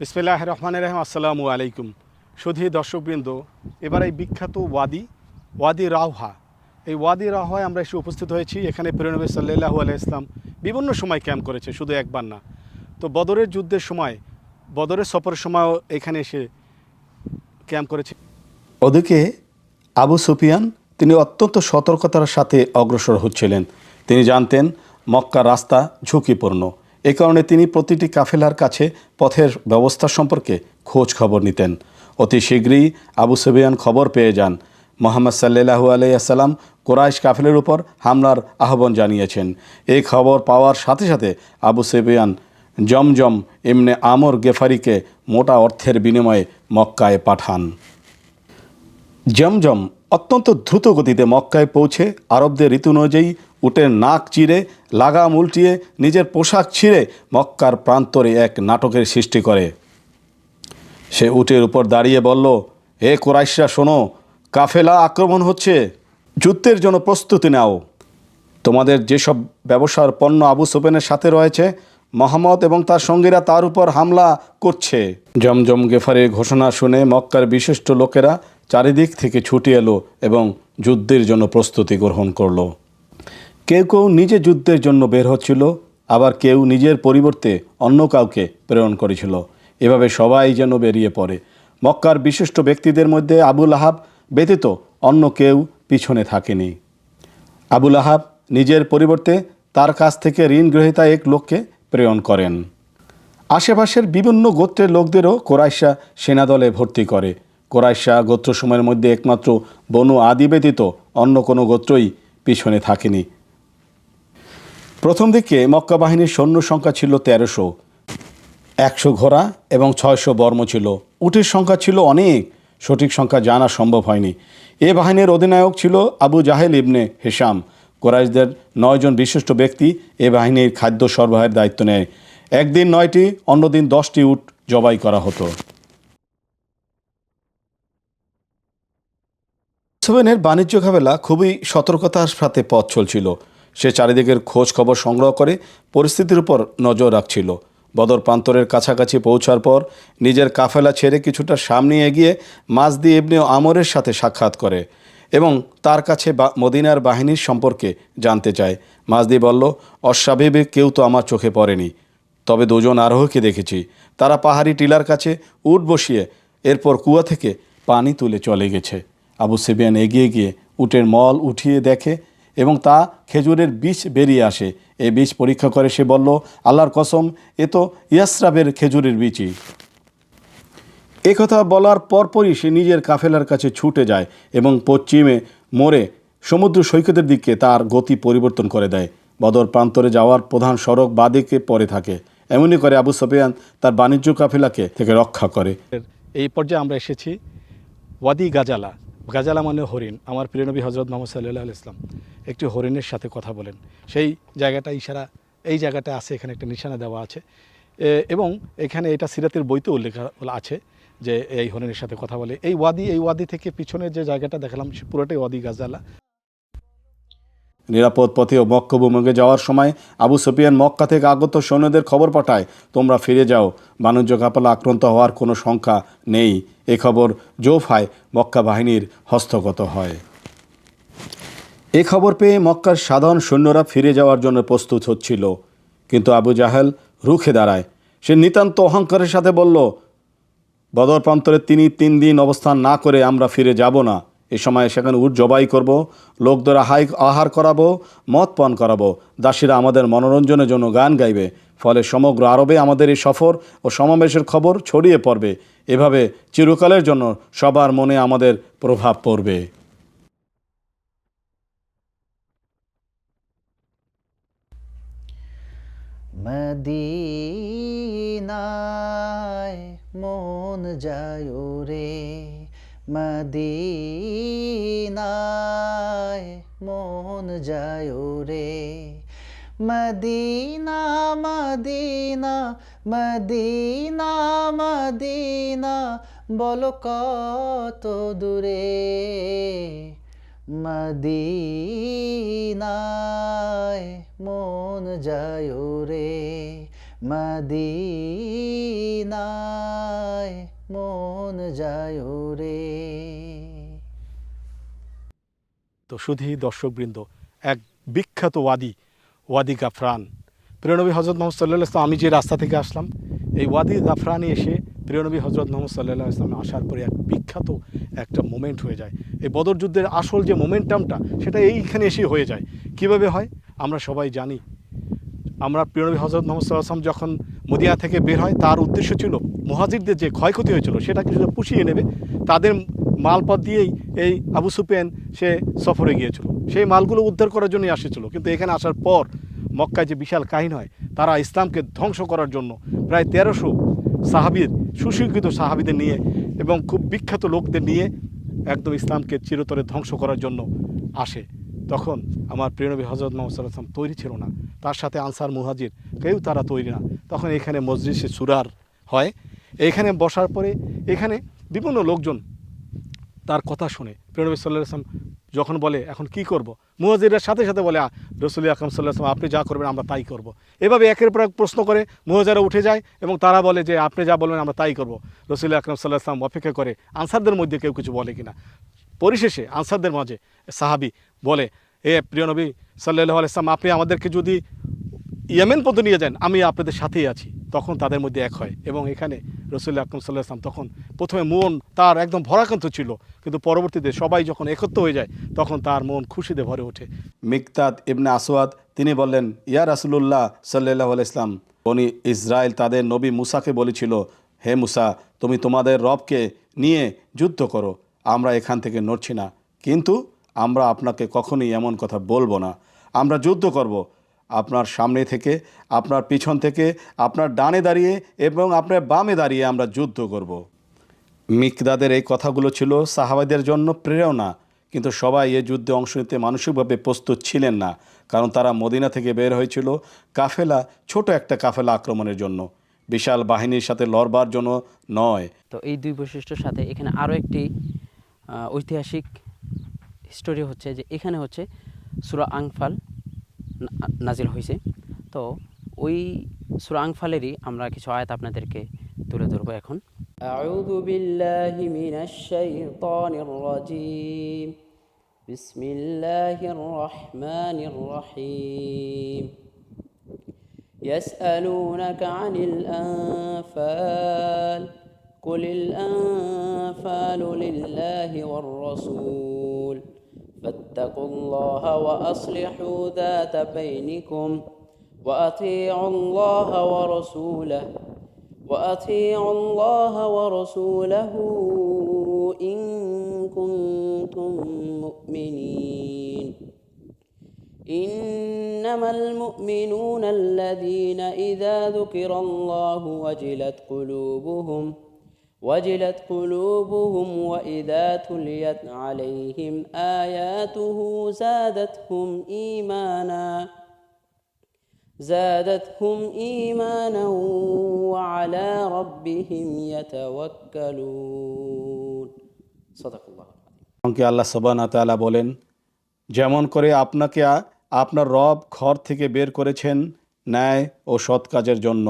বিসমিল্লাহ রহমান রহিম, আসসালামু আলাইকুম। সুধী দর্শকবৃন্দ, এবার এই বিখ্যাত ওয়াদি ওয়াদি রাওহা। এই ওয়াদি রাওহায় আমরা এসে উপস্থিত হয়েছি। এখানে প্রেরণবী সাল্লাহু আলাই ইসলাম বিভিন্ন সময় ক্যাম্প করেছে, শুধু একবার না। তো বদরের যুদ্ধের সময়, বদরের সফরের সময়ও এখানে এসে ক্যাম্প করেছে। ওদিকে আবু সুফিয়ান, তিনি অত্যন্ত সতর্কতার সাথে অগ্রসর হচ্ছিলেন। তিনি জানতেন মক্কা রাস্তা ঝুঁকিপূর্ণ। এ কারণে তিনি প্রতিটি কাফেলার কাছে পথের ব্যবস্থা সম্পর্কে খোঁজ খবর নিতেন। অতি শীঘ্রই আবু সুবিয়ান খবর পেয়ে যান। মোহাম্মদ সাল্লাহু আলাইসাল্লাম কোরাইশ কাফেলের উপর হামলার আহ্বান জানিয়েছেন। এই খবর পাওয়ার সাথে সাথে আবু সুফিয়ান জমজম এমনে আমর গেফারিকে মোটা অর্থের বিনিময়ে মক্কায় পাঠান। জমজম অত্যন্ত দ্রুত গতিতে মক্কায় পৌঁছে আরবদের ঋতু অনুযায়ী উটের নাক চিরে, লাগাম উল্টিয়ে, নিজের পোশাক ছিঁড়ে মক্কার প্রান্তরে এক নাটকের সৃষ্টি করে। সে উটের উপর দাঁড়িয়ে বলল, হে কোরাইশরা, শোনো, কাফেলা আক্রমণ হচ্ছে। যুদ্ধের জন্য প্রস্তুতি নাও। তোমাদের যেসব ব্যবসার পণ্য আবু সুফেনের সাথে রয়েছে, মোহাম্মদ এবং তার সঙ্গীরা তার উপর হামলা করছে। জমজম গেফারের ঘোষণা শুনে মক্কার বিশিষ্ট লোকেরা চারিদিক থেকে ছুটি এলো এবং যুদ্ধের জন্য প্রস্তুতি গ্রহণ করল। কেউ কেউ নিজে যুদ্ধের জন্য বের হচ্ছিল, আবার কেউ নিজের পরিবর্তে অন্য কাউকে প্রেরণ করেছিল। এভাবে সবাই যেন বেরিয়ে পড়ে। মক্কার বিশিষ্ট ব্যক্তিদের মধ্যে আবুল আহাব ব্যতীত অন্য কেউ পিছনে থাকেনি। আবুল আহাব নিজের পরিবর্তে তার কাছ থেকে ঋণ গ্রহীতা এক লোককে প্রেরণ করেন। আশেপাশের বিভিন্ন গোত্রের লোকদেরও কোরাইশা সেনাদলে ভর্তি করে। কোরাইশা গোত্র সময়ের মধ্যে একমাত্র বনু আদি ব্যতীত অন্য কোনো গোত্রই পিছনে থাকেনি। প্রথম দিকে মক্কা বাহিনীর সৈন্য সংখ্যা ছিল তেরোশো। একশো ঘোড়া এবং ছয়শো বর্ম ছিল। উটের সংখ্যা ছিল অনেক। সঠিক সংখ্যা জানা সম্ভব হয়নি। এ বাহিনীর অধিনায়ক ছিল আবু জাহেল ইবনে হেসাম কোরাইশদের নয়জন বিশিষ্ট ব্যক্তি এ বাহিনীর খাদ্য সরবরাহের দায়িত্ব নেয়। একদিন নয়টি, অন্যদিন দশটি উট জবাই করা হতো। সোভেনের বাণিজ্য কাবেলা খুবই সতর্কতার সাথে পথ চলছিল। সে চারিদিকের খোঁজ খবর সংগ্রহ করে পরিস্থিতির উপর নজর রাখছিল। বদর প্রান্তরের কাছাকাছি পৌঁছার পর নিজের কাফেলা ছেড়ে কিছুটা সামনে এগিয়ে মাসদি ইবনে আমরের সাথে সাক্ষাৎ করে এবং তার কাছে মদিনার বাহিনীর সম্পর্কে জানতে চায়। মাসদি বলল, অস্বাভাবিক, কেউ তো আমার চোখে পড়েনি। তবে দুজন আরোহকে দেখেছি। তারা পাহাড়ি টিলার কাছে উট বসিয়ে এরপর কুয়া থেকে পানি তুলে চলে গেছে। আবু সেবিয়ান এগিয়ে গিয়ে উটের মল উঠিয়ে দেখে এবং তা খেজুরের বীজ বেরিয়ে আসে। এই বীজ পরীক্ষা করে সে বলল, আল্লাহর কসম, এ তো ইয়াসরাবের খেজুরের বীজই এ কথা বলার পরপরই সে নিজের কাফেলার কাছে ছুটে যায় এবং পশ্চিমে মোড়ে সমুদ্র সৈকতের দিকে তার গতি পরিবর্তন করে দেয়। বদর প্রান্তরে যাওয়ার প্রধান সড়ক বাদিকে পরে থাকে। এমনই করে আবু সফিয়ান তার বাণিজ্য কাফেলাকে থেকে রক্ষা করে। এই পর্যায়ে আমরা এসেছি ওয়াদি গাজালা। গাজালা মানে হরিণ। আমার প্রিয়নবী হজরত মোহাম্মদ সাল্লাহ ইসলাম একটি হরিণের সাথে কথা বলেন। সেই জায়গাটা ইশারা, এই জায়গাটা আছে, এখানে একটা নিশানা দেওয়া আছে। এবং এখানে এটা সিরাতের বইতে উল্লেখ আছে যে এই হরিণের সাথে কথা বলে। এই ওয়াদি এই ওয়াদি থেকে পিছনে যে জায়গাটা দেখালাম পুরোটাই ওয়াদি গাজালা। নিরাপদ পথে ও মক্কা ভূমিকে যাওয়ার সময় আবু সুফিয়ান মক্কা থেকে আগত সৈন্যদের খবর পাঠায়, তোমরা ফিরে যাও। বাণিজ্য কাপালা আক্রান্ত হওয়ার কোনো সংখ্যা নেই। এ খবর জোফায় মক্কা বাহিনীর হস্তগত হয়। এ খবর পেয়ে মক্কার সাধারণ সৈন্যরা ফিরে যাওয়ার জন্য প্রস্তুত হচ্ছিল। কিন্তু আবু জাহেল রুখে দাঁড়ায়। সে নিতান্ত অহংকারের সাথে বলল, বদর প্রান্তরে তিনি তিন দিন অবস্থান না করে আমরা ফিরে যাব না। এ সময় সেখানে উট জবাই করব, লোক লোকদের আহাই আহার করাবো, মদ পান করাবো। দাসীরা আমাদের মনোরঞ্জনের জন্য গান গাইবে, ফলে সমগ্র আরবে আমাদের এই সফর ও সমাবেশের খবর ছড়িয়ে পড়বে। এভাবে চিরকালের জন্য সবার মনে আমাদের প্রভাব পড়বে। মদিনায় মন যায় রে। মদিনায় মন যায় রে। মদিনা মদিনা মদিনা মদিনা, বলো কত দূরে? মদিনায় মন যায় রে। মদিনা মন যায় রে। তো শুধু দর্শকবৃন্দ, এক বিখ্যাত ওয়াদি ওয়াদি গাফরান। প্রিয়নবী হজরত মোহাম্মদ সাল্লাহ ইসলাম আমি যে রাস্তা থেকে আসলাম, এই ওয়াদি গাফরানে এসে প্রিয়নবী হজরত মোহাম্মদ সাল্লাহ ইসলাম আসার পরে এক বিখ্যাত একটা মোমেন্ট হয়ে যায়। এই বদর যুদ্ধের আসল যে মোমেন্টামটা সেটা এইখানে এসে হয়ে যায়। কীভাবে হয়? আমরা সবাই জানি। আমরা প্রিয়নবী হজরত মোহাম্মদ সাল্লাহ আসলাম যখন মদিয়া থেকে বের হয়। তার উদ্দেশ্য ছিল মুহাজিরদের যে ক্ষয়ক্ষতি হয়েছিল সেটা শুধু পুষিয়ে নেবে। তাদের মালপথ দিয়েই এই আবু সুফিয়ান সে সফরে গিয়েছিল। সেই মালগুলো উদ্ধার করার জন্যই আসেছিল। কিন্তু এখানে আসার পর মক্কায় যে বিশাল কাহিনী হয়, তারা ইসলামকে ধ্বংস করার জন্য প্রায় তেরোশো সাহাবির, সুশিক্ষিত সাহাবিদের নিয়ে এবং খুব বিখ্যাত লোকদের নিয়ে একদম ইসলামকে চিরতরে ধ্বংস করার জন্য আসে। তখন আমার প্রিয়নবী হজরত মোহাম্মদ সাল্লাহ আসলাম তৈরি ছিল না। তার সাথে আনসার মুহাজির, কেউ তারা তৈরি না। তখন এখানে মজলিসে সুরার হয়। এইখানে বসার পরে এখানে বিভিন্ন লোকজন তার কথা শুনে প্রিয়নবী সাল্লাহ আসলাম যখন বলে, এখন কি করব? মুহাজিরের সাথে সাথে বলে রসুল আকরম সাল্লাহ আসলাম আপনি যা করবেন আমরা তাই করব। এভাবে একের পর এক প্রশ্ন করে মুহাজারা উঠে যায় এবং তারা বলে যে, আপনি যা বলবেন আমরা তাই করব। রসুল আকরম সাল্লাহ আসলাম অপেক্ষা করে, আনসারদের মধ্যে কেউ কিছু বলে কিনা। পরিশেষে আনসারদের মাঝে সাহাবি বলে, এ প্রিয় নবী সাল্লাহ আলাইসলাম আপনি আমাদেরকে যদি ইয়েমেন পর্যন্ত নিয়ে যান, আমি আপনাদের সাথেই আছি। তখন তাদের মধ্যে এক হয় এবং এখানে রসুল আকরম সাল্লাহ আসলাম তখন প্রথমে মন তার একদম ভরাকান্ত ছিল, কিন্তু পরবর্তীতে সবাই যখন একত্র হয়ে যায়, তখন তার মন খুশিতে ভরে ওঠে। মিকতাদ ইবনে আসওয়াদ, তিনি বললেন, ইয়া রাসুলুল্লাহ সাল্লাহ ইসলাম উনি ইসরায়েল তাদের নবী মুসাকে বলেছিল, হে মুসা, তুমি তোমাদের রবকে নিয়ে যুদ্ধ করো। আমরা এখান থেকে নড়ছি না। কিন্তু আমরা আপনাকে কখনোই এমন কথা বলব না। আমরা যুদ্ধ করব। আপনার সামনে থেকে, আপনার পিছন থেকে, আপনার ডানে দাঁড়িয়ে এবং আপনার বামে দাঁড়িয়ে আমরা যুদ্ধ করব। মিকদাদের এই কথাগুলো ছিল সাহাবাদের জন্য প্রেরণা। কিন্তু সবাই এ যুদ্ধে অংশ নিতে মানসিকভাবে প্রস্তুত ছিলেন না। কারণ তারা মদিনা থেকে বের হয়েছিল কাফেলা, ছোট একটা কাফেলা আক্রমণের জন্য। বিশাল বাহিনীর সাথে লড়বার জন্য নয়। তো এই দুই বৈশিষ্ট্যের সাথে এখানে আরও একটি ঐতিহাসিক হিস্টোরি হচ্ছে যে এখানে হচ্ছে সুরা আংফাল না- নাজিল হয়েছে তো ওই সুরা আংফালেরই আমরা কিছু আয়াত আপনাদেরকে তুলে ধরবো এখন أعوذ بالله من الشيطان الرجيم بسم الله الرحمن الرحيم يسألونك عن الأنفال قل الأنفال لله والرسول فاتقوا الله وأصلحوا ذات بينكم وأطيعوا الله ورسوله وأطيعوا الله ورسوله إن كنتم مؤمنين إنما المؤمنون الذين إذا ذكر الله وجلت قلوبهم وجلت قلوبهم وإذا تليت عليهم آياته زادتهم إيمانا زادتهم إيمانا وعلى ربهم يتوكلون صدق الله العظيم এমনকি আল্লাহ সবানা তালা বলেন যেমন করে আপনাকে আ- আপনার রব ঘর থেকে বের করেছেন ন্যায় ও সৎ কাজের জন্য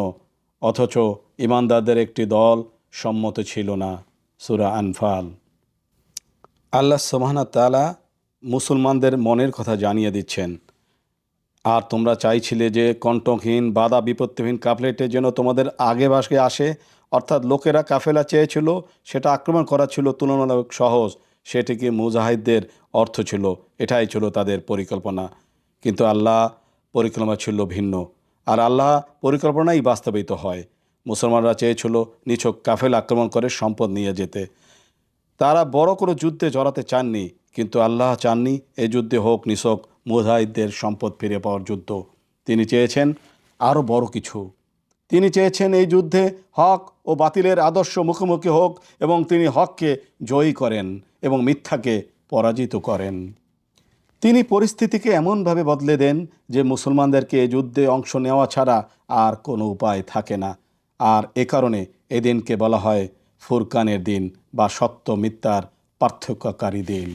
অথচ ইমানদারদের একটি দল সম্মত ছিল না, সুরা আনফাল। আল্লাহ সোমানা তালা মুসলমানদের মনের কথা জানিয়ে দিচ্ছেন। আর তোমরা চাইছিলে যে কণ্ঠহীন, বাধা বিপত্তিহীন কাফলেটে যেন তোমাদের আগে বাসে আসে, অর্থাৎ লোকেরা কাফেলা চেয়েছিল, সেটা আক্রমণ করা ছিল তুলনামূলক সহজ সেটিকে মুজাহিদদের অর্থ ছিল, এটাই ছিল তাদের পরিকল্পনা। কিন্তু আল্লাহ পরিকল্পনা ছিল ভিন্ন। আর আল্লাহ পরিকল্পনাই বাস্তবিত হয়। মুসলমানরা চেয়েছিল নিছক কাফেল আক্রমণ করে সম্পদ নিয়ে যেতে। তারা বড় কোনো যুদ্ধে জড়াতে চাননি, কিন্তু আল্লাহ চাননি এই যুদ্ধে হোক নিছক মুজাহিদদের সম্পদ ফিরে পাওয়ার যুদ্ধ। তিনি চেয়েছেন আরও বড় কিছু। তিনি চেয়েছেন এই যুদ্ধে হক ও বাতিলের আদর্শ মুখোমুখি হোক এবং তিনি হককে জয়ী করেন এবং মিথ্যাকে পরাজিত করেন। তিনি পরিস্থিতিকে এমনভাবে বদলে দেন যে মুসলমানদেরকে এই যুদ্ধে অংশ নেওয়া ছাড়া আর কোনো উপায় থাকে না। আর এ কারণে এদিনকে বলা হয় ফুরকানের দিন বা সত্য মিথ্যার পার্থক্যকারী দিন।